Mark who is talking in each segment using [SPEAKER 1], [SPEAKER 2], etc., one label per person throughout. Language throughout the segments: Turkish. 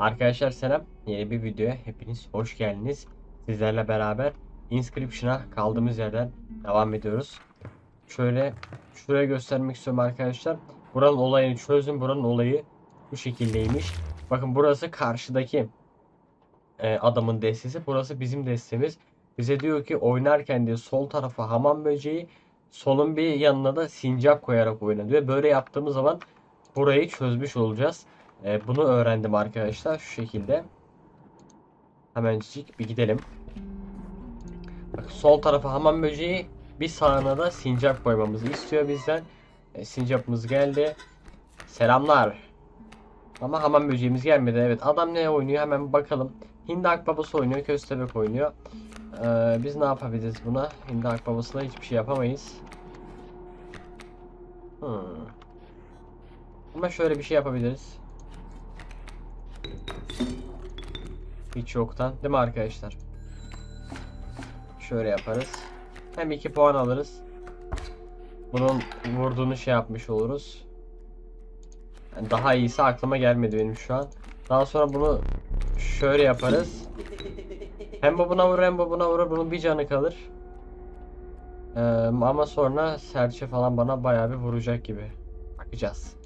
[SPEAKER 1] Arkadaşlar selam. Yeni bir videoya hepiniz hoş geldiniz. Sizlerle beraber Inscription'a kaldığımız yerden devam ediyoruz. Şöyle şuraya göstermek istiyorum arkadaşlar. Buranın olayını çözdüm. Buranın olayı bu şekildeymiş. Bakın burası karşıdaki e, adamın destesi. Burası bizim destemiz. Bize diyor ki oynarken diyor sol tarafa hamam böceği, solun bir yanına da sincap koyarak oyna diyor. Böyle yaptığımız zaman burayı çözmüş olacağız. E, bunu öğrendim arkadaşlar şu şekilde. Hemencik bir gidelim. Bak, sol tarafa hamam böceği, bir sağına da sincap koymamızı istiyor bizden. E, sincapımız geldi. Selamlar. Ama hamam böceğimiz gelmedi. Evet adam ne oynuyor hemen bakalım. Hindi akbabası oynuyor, köstebek oynuyor. Ee, biz ne yapabiliriz buna? Hindi akbabasına hiçbir şey yapamayız. Hmm. Ama şöyle bir şey yapabiliriz. Hiç yoktan. Değil mi arkadaşlar? Şöyle yaparız. Hem 2 puan alırız. Bunun vurduğunu şey yapmış oluruz. Yani daha iyisi aklıma gelmedi benim şu an. Daha sonra bunu şöyle yaparız. Hem bu buna vurur hem bu buna vurur. Bunun bir canı kalır. Ee, ama sonra serçe falan bana bayağı bir vuracak gibi. Bakacağız.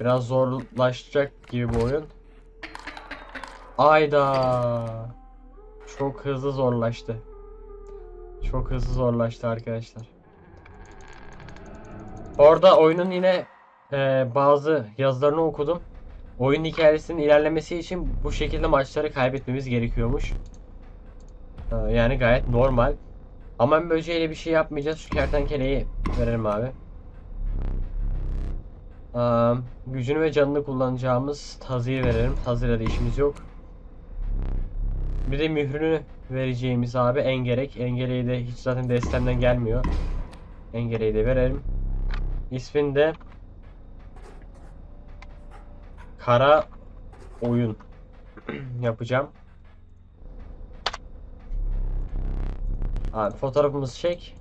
[SPEAKER 1] Biraz zorlaşacak gibi bu oyun. Ayda. Çok hızlı zorlaştı. Çok hızlı zorlaştı arkadaşlar. Orada oyunun yine e, bazı yazılarını okudum. Oyun hikayesinin ilerlemesi için bu şekilde maçları kaybetmemiz gerekiyormuş. E, yani gayet normal. Ama böceğiyle bir şey yapmayacağız. Şu kertenkeleyi verelim abi. Aa, gücünü ve canını kullanacağımız tazıyı verelim. Tazıyla da işimiz yok. Bir de mührünü vereceğimiz abi engerek. Engeleyi de hiç zaten destemden gelmiyor. Engeleyi de verelim. İsmini de Kara oyun yapacağım. Abi fotoğrafımızı çek.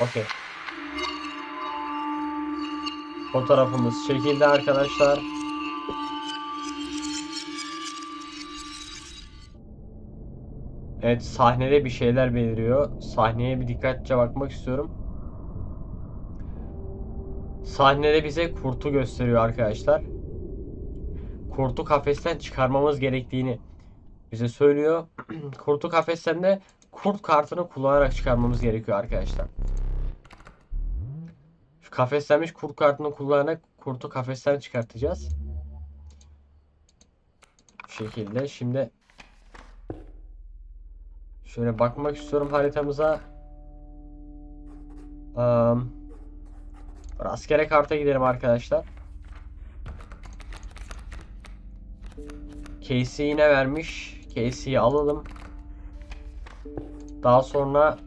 [SPEAKER 1] Okey. Fotoğrafımız çekildi arkadaşlar. Evet sahnede bir şeyler beliriyor. Sahneye bir dikkatlice bakmak istiyorum. Sahnede bize kurtu gösteriyor arkadaşlar. Kurtu kafesten çıkarmamız gerektiğini bize söylüyor. kurtu kafesten de kurt kartını kullanarak çıkarmamız gerekiyor arkadaşlar. Kafeslenmiş kurt kartını kullanarak kurtu kafesten çıkartacağız. Bu şekilde. Şimdi şöyle bakmak istiyorum haritamıza. Um, rastgele karta gidelim arkadaşlar. Casey yine vermiş. Casey'yi alalım. Daha sonra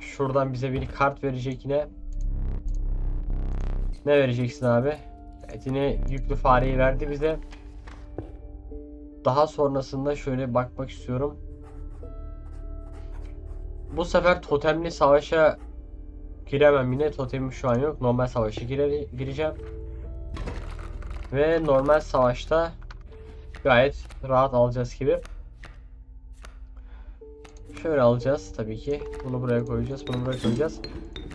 [SPEAKER 1] şuradan bize bir kart verecek yine. Ne vereceksin abi? Evet yine yüklü fareyi verdi bize. Daha sonrasında şöyle bakmak istiyorum. Bu sefer totemli savaşa giremem yine. Totemim şu an yok. Normal savaşa gire gireceğim. Ve normal savaşta gayet rahat alacağız gibi. Şöyle alacağız tabii ki. Bunu buraya koyacağız. Bunu buraya koyacağız.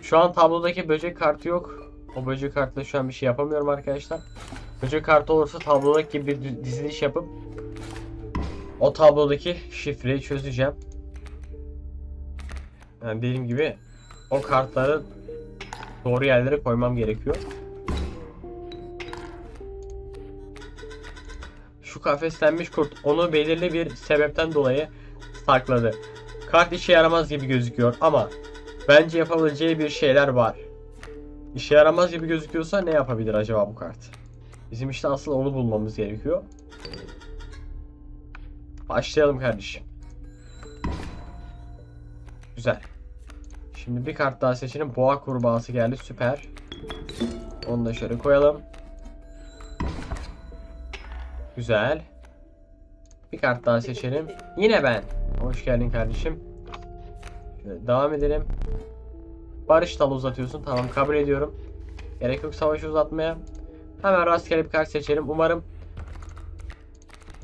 [SPEAKER 1] Şu an tablodaki böcek kartı yok. O böcek kartla şu an bir şey yapamıyorum arkadaşlar. Böcek kartı olursa tablodaki bir diziliş yapıp o tablodaki şifreyi çözeceğim. Yani dediğim gibi o kartları doğru yerlere koymam gerekiyor. Şu kafeslenmiş kurt onu belirli bir sebepten dolayı sakladı. Kart işe yaramaz gibi gözüküyor ama bence yapabileceği bir şeyler var. İşe yaramaz gibi gözüküyorsa ne yapabilir acaba bu kart? Bizim işte asıl onu bulmamız gerekiyor. Başlayalım kardeşim. Güzel. Şimdi bir kart daha seçelim. Boğa kurbağası geldi. Süper. Onu da şöyle koyalım. Güzel. Bir kart daha seçelim. Yine ben. Hoş geldin kardeşim. Şöyle devam edelim. Barış dalı uzatıyorsun. Tamam kabul ediyorum. Gerek yok savaşı uzatmaya. Hemen rastgele bir kart seçelim. Umarım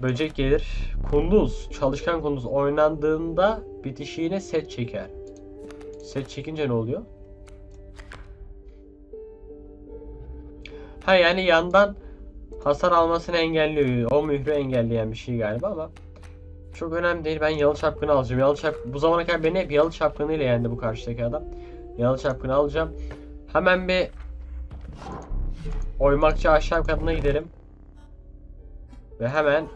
[SPEAKER 1] böcek gelir. Kunduz. Çalışkan kunduz oynandığında bitişiğine set çeker. Set çekince ne oluyor? Ha yani yandan hasar almasını engelliyor. O mührü engelleyen bir şey galiba ama çok önemli değil. Ben yalı çapkını alacağım. Yalı çap bu zamana kadar beni hep yalı çapkınıyla yendi bu karşıdaki adam. Yalı çapkını alacağım. Hemen bir oymakçı aşağı katına gidelim. Ve hemen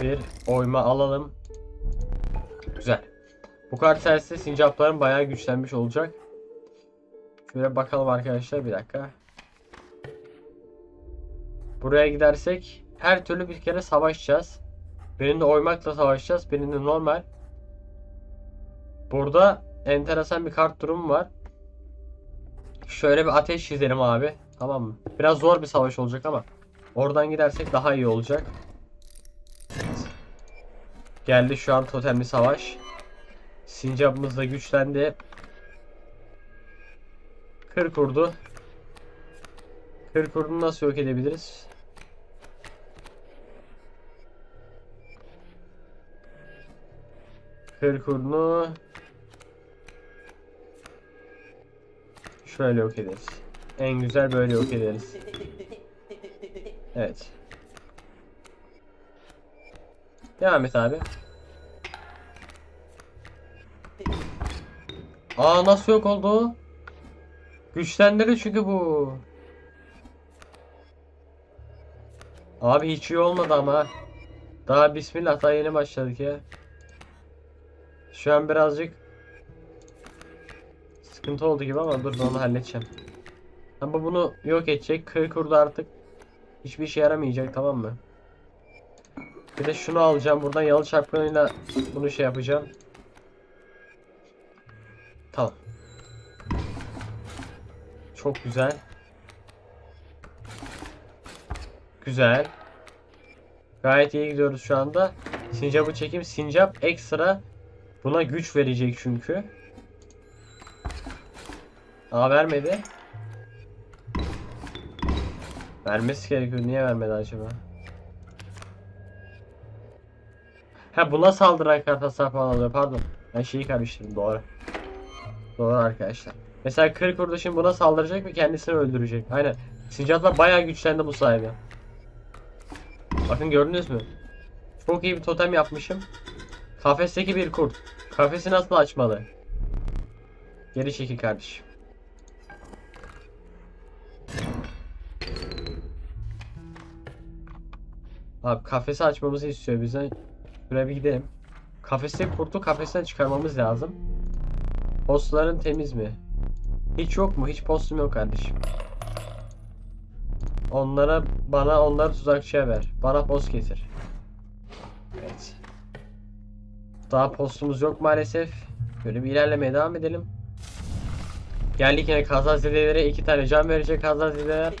[SPEAKER 1] bir oyma alalım. Güzel. Bu kart sayesinde sincapların bayağı güçlenmiş olacak. Şöyle bakalım arkadaşlar bir dakika. Buraya gidersek her türlü bir kere savaşacağız. Birinde oymakla savaşacağız. Birinde normal. Burada enteresan bir kart durumu var. Şöyle bir ateş çizelim abi. Tamam mı? Biraz zor bir savaş olacak ama oradan gidersek daha iyi olacak. Geldi şu an totemli savaş. Sincapımız da güçlendi. Kır kurdu. Kır kurdunu nasıl yok edebiliriz? Kır kurdunu şöyle yok ederiz. En güzel böyle yok ederiz. Evet. Devam et abi. Aa nasıl yok oldu? Güçlendirdi çünkü bu. Abi hiç iyi olmadı ama. Daha bismillah daha yeni başladık ya. Şu an birazcık sıkıntı oldu gibi ama dur onu halledeceğim. Ama bunu yok edecek. Kır kurdu artık. Hiçbir işe yaramayacak tamam mı? Bir de şunu alacağım. Buradan yalı çarpkanıyla bunu şey yapacağım. Tamam. Çok güzel. Güzel. Gayet iyi gidiyoruz şu anda. Sincap'ı çekeyim. Sincap ekstra buna güç verecek çünkü. Aa vermedi. Vermesi gerekiyor. Niye vermedi acaba? Ha buna saldıran kart hasar falan alıyor. Pardon. Ben şeyi karıştırdım. Doğru. Doğru arkadaşlar. Mesela kır kurdu şimdi buna saldıracak ve kendisini öldürecek. Aynen. Sincaplar bayağı güçlendi bu sayede. Bakın gördünüz mü? Çok iyi bir totem yapmışım. Kafesteki bir kurt. Kafesi nasıl açmalı? Geri çekil kardeşim. Abi kafesi açmamızı istiyor bizden. Şuraya bir gidelim. Kafesteki kurtu kafesten çıkarmamız lazım. Postların temiz mi? Hiç yok mu? Hiç postum yok kardeşim. Onlara bana onları tuzakçıya ver. Bana post getir. Evet. Daha postumuz yok maalesef. Böyle bir ilerlemeye devam edelim. Geldik yine kazazedelere iki tane can verecek kazazedeler.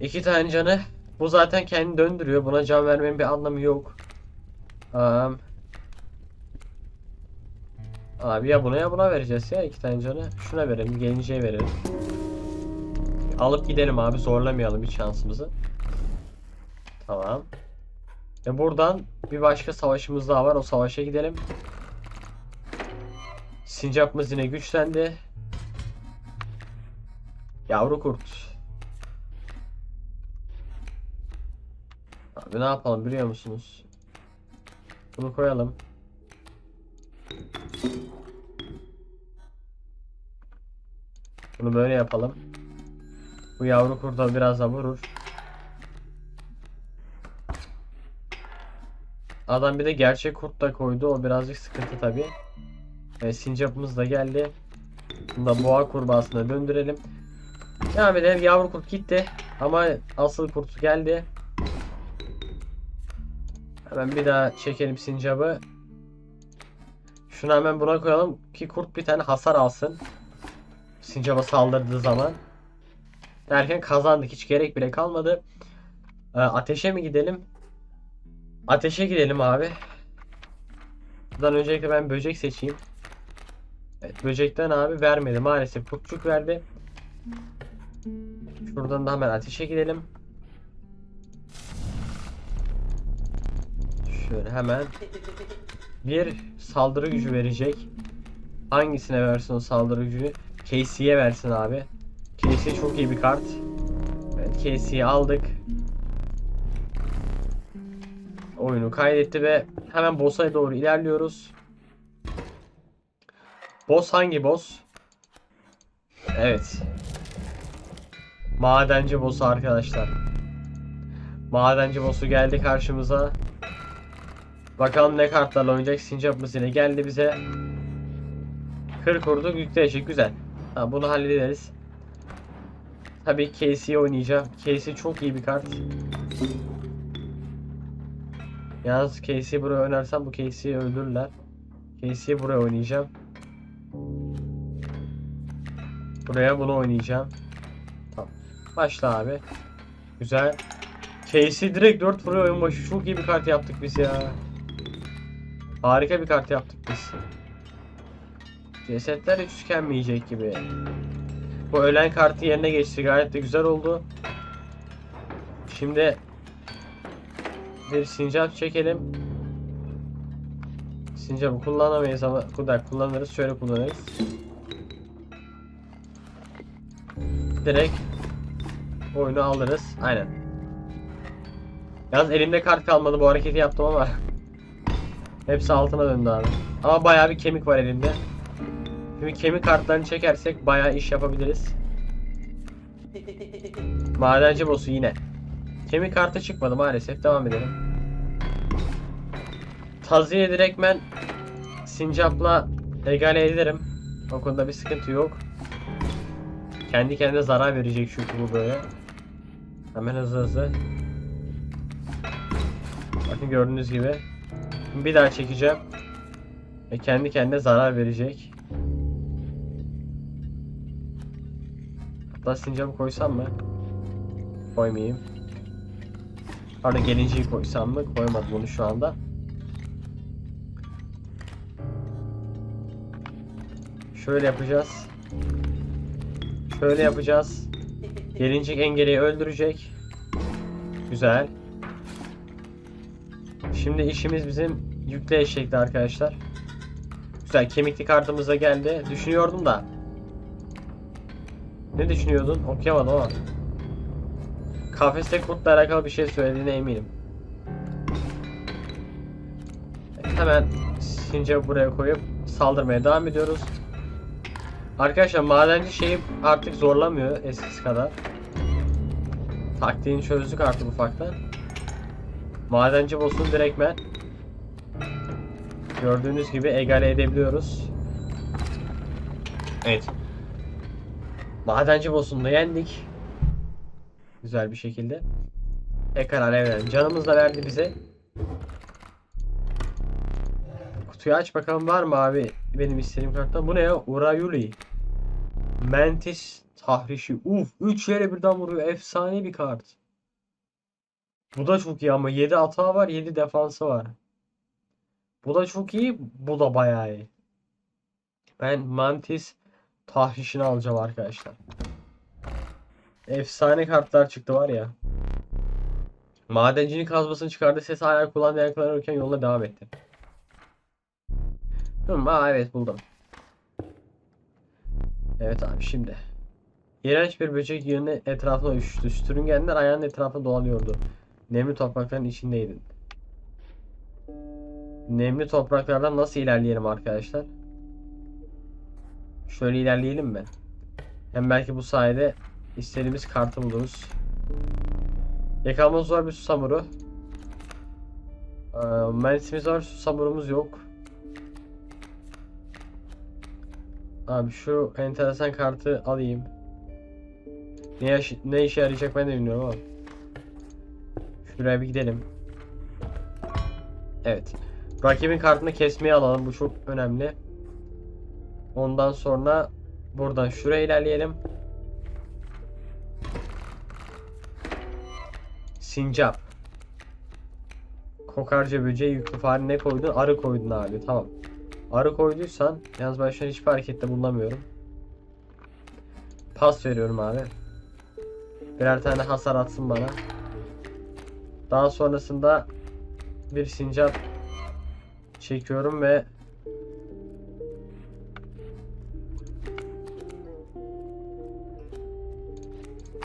[SPEAKER 1] İki tane canı. Bu zaten kendini döndürüyor. Buna can vermenin bir anlamı yok. Um, abi ya buna ya buna vereceğiz ya iki tane canı. Şuna verelim. Gelinceye verelim. Alıp gidelim abi. Zorlamayalım hiç şansımızı. Tamam. Ve buradan bir başka savaşımız daha var. O savaşa gidelim. Sincapımız yine güçlendi. Yavru kurt. Abi ne yapalım biliyor musunuz? Bunu koyalım. Bunu böyle yapalım. Bu yavru kurda biraz da vurur. Adam bir de gerçek kurt da koydu. O birazcık sıkıntı tabi. Evet, sincapımız da geldi. Bunu da boğa kurbağasına döndürelim. Devam edelim. Yavru kurt gitti. Ama asıl kurt geldi. Hemen bir daha çekelim sincabı. Şunu hemen buna koyalım ki kurt bir tane hasar alsın. Sincaba saldırdığı zaman. Derken kazandık. Hiç gerek bile kalmadı. Ee, ateşe mi gidelim? Ateşe gidelim abi. Buradan öncelikle ben böcek seçeyim. Evet, böcekten abi vermedi. Maalesef kurtçuk verdi. Şuradan da hemen ateşe gidelim. Şöyle hemen bir saldırı gücü verecek. Hangisine versin o saldırı gücünü? Casey'ye versin abi. Casey çok iyi bir kart. Evet Casey'yi aldık. Oyunu kaydetti ve hemen boss'a doğru ilerliyoruz. Boss hangi boss? Evet. Madenci boss'u arkadaşlar. Madenci boss'u geldi karşımıza. Bakalım ne kartlarla oynayacak. Sincapımız yine geldi bize. Kır kurduk yükleyecek güzel. Ha, bunu hallederiz. Tabii Casey'yi oynayacağım. Casey çok iyi bir kart. Yalnız Casey'i buraya oynarsam bu Casey'i öldürürler. Casey'i buraya oynayacağım. Buraya bunu oynayacağım. Tamam. Başla abi. Güzel. Casey direkt 4 vuruyor oyun başı. Çok iyi bir kart yaptık biz ya. Harika bir kart yaptık biz. Cesetler hiç tükenmeyecek gibi. Bu ölen kartı yerine geçti. Gayet de güzel oldu. Şimdi bir sincap çekelim. Sincapı kullanamayız ama kadar kullanırız. Şöyle kullanırız. Direkt oyunu alırız. Aynen. Yalnız elimde kart kalmadı bu hareketi yaptım ama hepsi altına döndü abi. Ama bayağı bir kemik var elimde. Şimdi kemik kartlarını çekersek bayağı iş yapabiliriz. Madenci boss'u yine. Kemik kartı çıkmadı maalesef. Devam edelim. Taziye direktmen Sincap'la egale ederim. O konuda bir sıkıntı yok. Kendi kendine zarar verecek çünkü bu böyle. Hemen hızlı hızlı. Bakın gördüğünüz gibi. Bir daha çekeceğim. Ve kendi kendine zarar verecek. Hatta sincapı koysam mı? Koymayayım. Pardon gelinciyi koysam mı? Koymadım bunu şu anda. Şöyle yapacağız. Şöyle yapacağız. Gelincik engeleyi öldürecek. Güzel. Şimdi işimiz bizim yükle eşekti arkadaşlar. Güzel kemikli kartımız da geldi. Düşünüyordum da. Ne düşünüyordun? Okuyamadım ama. Kafeste kurtla alakalı bir şey söylediğine eminim. Hemen sincapı buraya koyup saldırmaya devam ediyoruz. Arkadaşlar madenci şeyi artık zorlamıyor eskisi kadar. Taktiğini çözdük artık ufaktan. Madenci boss'unu direktmen gördüğünüz gibi egale edebiliyoruz. Evet. Madenci boss'unu da yendik. Güzel bir şekilde. Tekrar alevlen. Canımız da verdi bize. Kutuyu aç bakalım var mı abi benim istediğim karttan. Bu ne ya? Urayuli. Mantis tahrişi. Uf 3 yere birden vuruyor. Efsane bir kart. Bu da çok iyi ama 7 atağı var 7 defansı var. Bu da çok iyi. Bu da bayağı iyi. Ben Mantis tahrişini alacağım arkadaşlar. Efsane kartlar çıktı var ya. Madencinin kazmasını çıkardı. Ses hala kullandı yankılanırken yoluna devam etti. Aa evet buldum. Evet abi şimdi. İğrenç bir böcek yığını etrafına üşüştü. Sürüngenler ayağının etrafında dolanıyordu. Nemli toprakların içindeydin. Nemli topraklardan nasıl ilerleyelim arkadaşlar? Şöyle ilerleyelim mi? Hem belki bu sayede istediğimiz kartı buluruz. Yakalma zor bir susamuru. Ee, Mensimiz var, susamurumuz yok. Abi şu enteresan kartı alayım. Ne, ne işe yarayacak ben de bilmiyorum ama. Şuraya bir gidelim. Evet. Rakibin kartını kesmeye alalım. Bu çok önemli. Ondan sonra buradan şuraya ilerleyelim. Sincap. Kokarca böceği yüklü fare ne koydun? Arı koydun abi. Tamam. Arı koyduysan yalnız ben şu hiçbir harekette bulunamıyorum. Pas veriyorum abi. Birer tane hasar atsın bana. Daha sonrasında bir sincap çekiyorum ve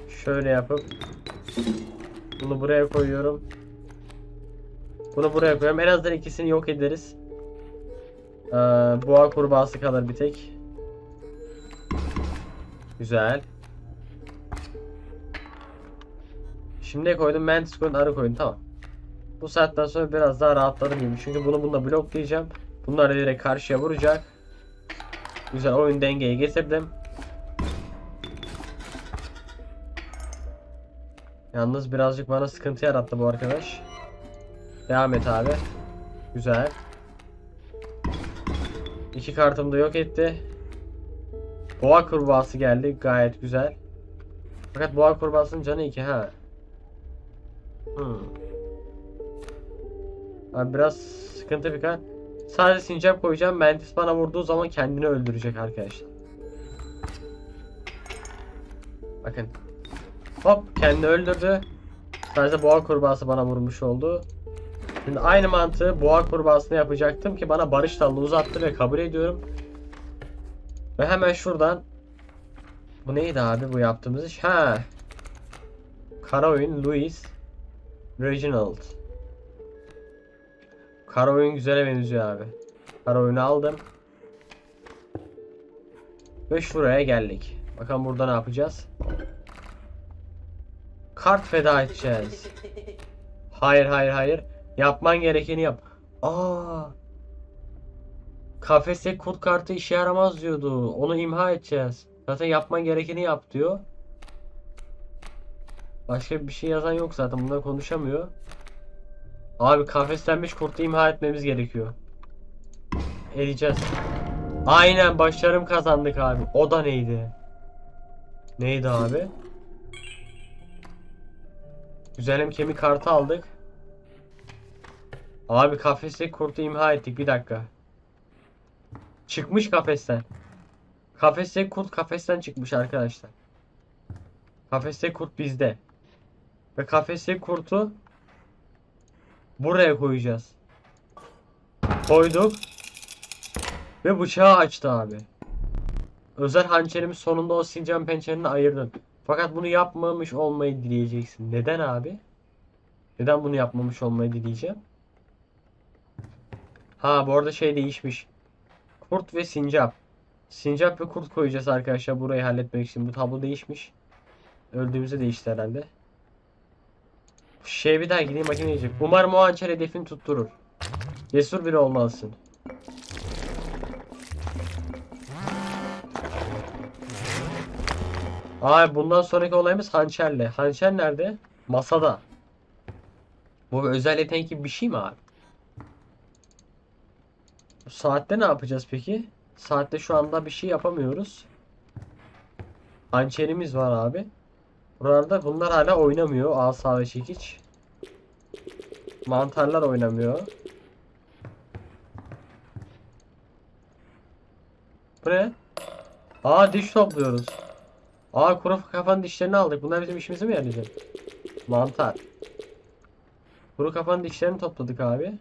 [SPEAKER 1] şöyle yapıp bunu buraya koyuyorum. Bunu buraya koyuyorum. En azından ikisini yok ederiz. Ee, boğa kurbağası kalır bir tek. Güzel. Şimdi ne koydum? Mantis koydum, arı koydum. Tamam. Bu saatten sonra biraz daha rahatladım gibi. Çünkü bunu bununla bloklayacağım. Bunlar direkt karşıya vuracak. Güzel oyun dengeyi getirdim. Yalnız birazcık bana sıkıntı yarattı bu arkadaş. Devam et abi. Güzel. İki kartımı da yok etti. Boğa kurbağası geldi. Gayet güzel. Fakat boğa kurbağasının canı 2 ha. Hmm. Abi biraz sıkıntı bir kan. Sadece sincap koyacağım. Mantis bana vurduğu zaman kendini öldürecek arkadaşlar. Bakın. Hop kendini öldürdü. Sadece boğa kurbağası bana vurmuş oldu. Şimdi aynı mantığı boğa kurbağasına yapacaktım ki bana barış dalını uzattı ve kabul ediyorum. Ve hemen şuradan bu neydi abi bu yaptığımız iş? Ha. Kara oyun Louis Reginald. Kara oyun güzele benziyor abi. Kara oyunu aldım. Ve şuraya geldik. Bakalım burada ne yapacağız? Kart feda edeceğiz. Hayır hayır hayır. Yapman gerekeni yap. Aa. Kafeste kod kartı işe yaramaz diyordu. Onu imha edeceğiz. Zaten yapman gerekeni yap diyor. Başka bir şey yazan yok zaten. Bunlar konuşamıyor. Abi kafeslenmiş kurtu imha etmemiz gerekiyor. Edeceğiz. Aynen başarım kazandık abi. O da neydi? Neydi abi? Güzelim kemik kartı aldık. Abi kafesteki kurtu imha ettik. Bir dakika. Çıkmış kafesten. Kafesteki kurt kafesten çıkmış arkadaşlar. Kafesteki kurt bizde. Ve kafesteki kurtu buraya koyacağız. Koyduk. Ve bıçağı açtı abi. Özel hançerimi sonunda o sincap pençelerini ayırdım. Fakat bunu yapmamış olmayı dileyeceksin. Neden abi? Neden bunu yapmamış olmayı dileyeceğim? Ha bu arada şey değişmiş. Kurt ve sincap. Sincap ve kurt koyacağız arkadaşlar burayı halletmek için. Bu tablo değişmiş. Öldüğümüzde değişti herhalde. Şey bir daha gideyim bakayım diyecek. Umarım o hançer hedefini tutturur. Cesur biri olmalısın. Abi bundan sonraki olayımız hançerle. Hançer nerede? Masada. Bu özel yetenek gibi bir şey mi abi? Bu saatte ne yapacağız peki? Saatte şu anda bir şey yapamıyoruz. Hançerimiz var abi. Buralarda bunlar hala oynamıyor. Asa ve çekiç. Mantarlar oynamıyor. Bu ne? Aa diş topluyoruz. Aa kuru kafanın dişlerini aldık. Bunlar bizim işimize mi yarayacak? Mantar. Kuru kafanın dişlerini topladık abi.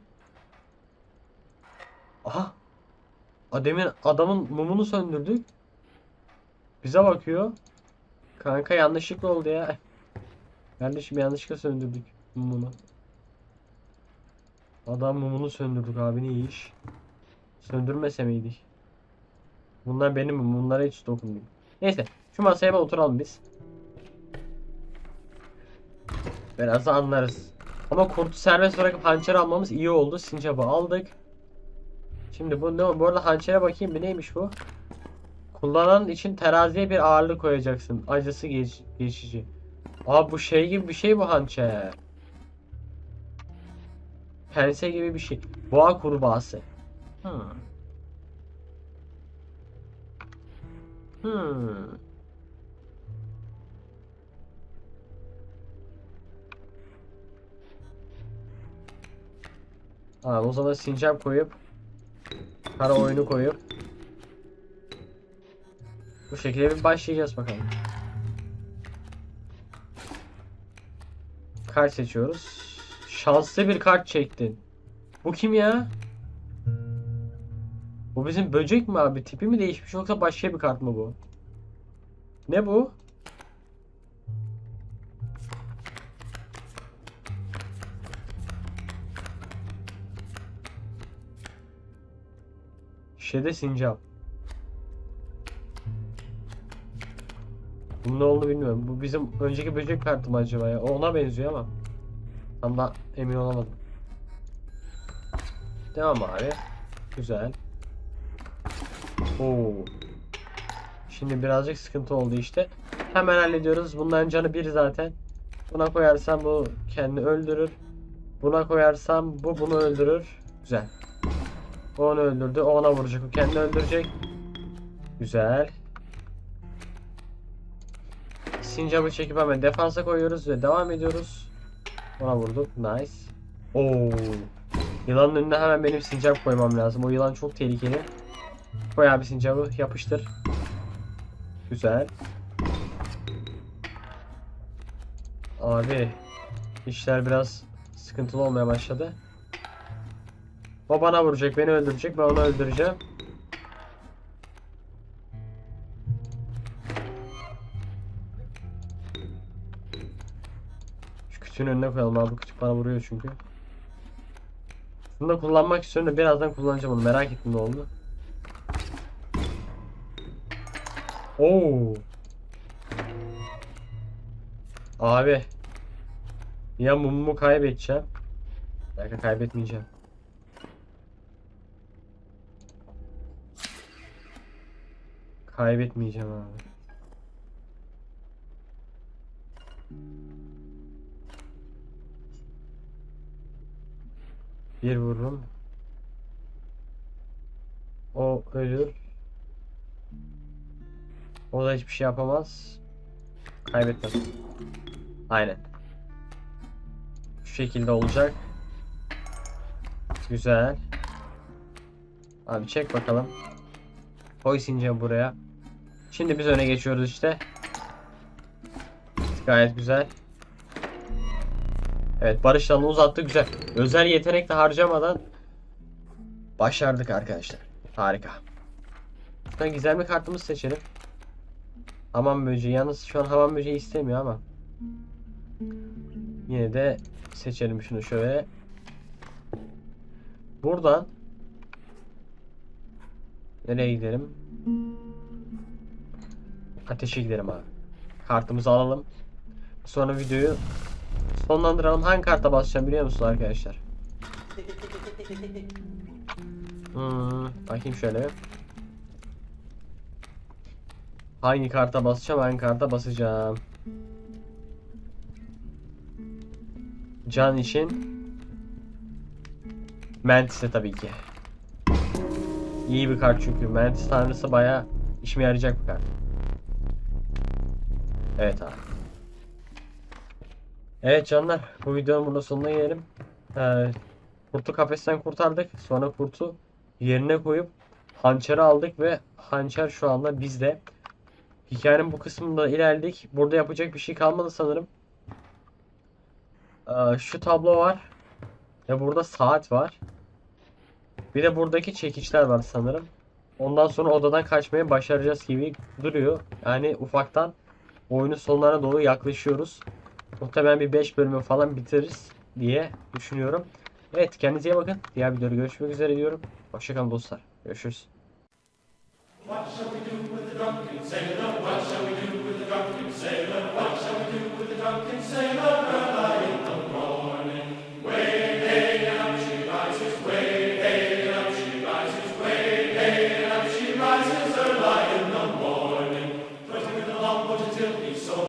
[SPEAKER 1] Aha. Ademin adamın mumunu söndürdük. Bize bakıyor. Kanka yanlışlıkla oldu ya. Kardeşim yanlışlıkla söndürdük mumunu. Adam mumunu söndürdük abi ne iş. Söndürmese miydik? Bunlar benim mumum. Bunlara hiç dokunmayayım. Neyse. Şu masaya bir oturalım biz. Biraz anlarız. Ama kurtu serbest bırakıp hançer almamız iyi oldu. Sincap'ı aldık. Şimdi bu ne? Bu arada hançere bakayım bir neymiş bu? Kullanan için teraziye bir ağırlık koyacaksın. Acısı geç, geçici. Aa bu şey gibi bir şey bu hançer. Pense gibi bir şey. Boğa kurbağası. Hmm. Hmm. Ha, o zaman sincap koyup kara oyunu koyup bu şekilde bir başlayacağız bakalım. kart seçiyoruz. Şanslı bir kart çektin. Bu kim ya? Bu bizim böcek mi abi? Tipi mi değişmiş yoksa başka bir kart mı bu? Ne bu? Şede sincap. Bunun ne olduğunu bilmiyorum. Bu bizim önceki böcek kartı mı acaba ya? Ona benziyor ama. Tam da emin olamadım. Devam abi. Güzel. Oo. Şimdi birazcık sıkıntı oldu işte. Hemen hallediyoruz. Bunların canı bir zaten. Buna koyarsam bu kendini öldürür. Buna koyarsam bu bunu öldürür. Güzel. O onu öldürdü. O ona vuracak. O kendini öldürecek. Güzel. Sincap'ı çekip hemen defansa koyuyoruz ve devam ediyoruz. Ona vurduk. Nice. Oo. Yılanın önüne hemen benim sincap koymam lazım. O yılan çok tehlikeli. Koy abi sincapı yapıştır. Güzel. Abi işler biraz sıkıntılı olmaya başladı. O bana vuracak, beni öldürecek. Ben onu öldüreceğim. Şu kütüğün önüne koyalım abi. Bu kütük bana vuruyor çünkü. Bunu da kullanmak istiyorum da birazdan kullanacağım onu. Merak ettim ne oldu. Oo. Abi. Ya mumumu kaybedeceğim. Dakika kaybetmeyeceğim. Kaybetmeyeceğim abi. Bir vururum. O ölür. O da hiçbir şey yapamaz. Kaybettim. Aynen. Şu şekilde olacak. Güzel. Abi çek bakalım. Koy sincapı buraya. Şimdi biz öne geçiyoruz işte. Gayet güzel. Evet barış alanı uzattı güzel. Özel yetenek de harcamadan başardık arkadaşlar. Harika. Şuradan gizemli kartımızı seçelim. Hamam böceği. Yalnız şu an hamam böceği istemiyor ama. Yine de seçelim şunu şöyle. Buradan nereye gidelim? Ateşe gidelim abi. Kartımızı alalım. Sonra videoyu sonlandıralım. Hangi karta basacağım biliyor musunuz arkadaşlar? Hmm, bakayım şöyle. Hangi karta basacağım, hangi karta basacağım. Can için Mantis'e tabii ki. İyi bir kart çünkü. Mantis tanrısı bayağı işime yarayacak bir kart. Evet abi. Evet canlar bu videonun burada sonuna gelelim. Ee, kurtu kafesten kurtardık. Sonra kurtu yerine koyup hançeri aldık ve hançer şu anda bizde. Hikayenin bu kısmında ilerledik. Burada yapacak bir şey kalmadı sanırım. Ee, şu tablo var. Ve burada saat var. Bir de buradaki çekiçler var sanırım. Ondan sonra odadan kaçmayı başaracağız gibi duruyor. Yani ufaktan oyunun sonlarına doğru yaklaşıyoruz. Muhtemelen bir 5 bölümü falan bitiririz diye düşünüyorum. Evet kendinize iyi bakın. Diğer videoda görüşmek üzere diyorum. Hoşçakalın dostlar. Görüşürüz.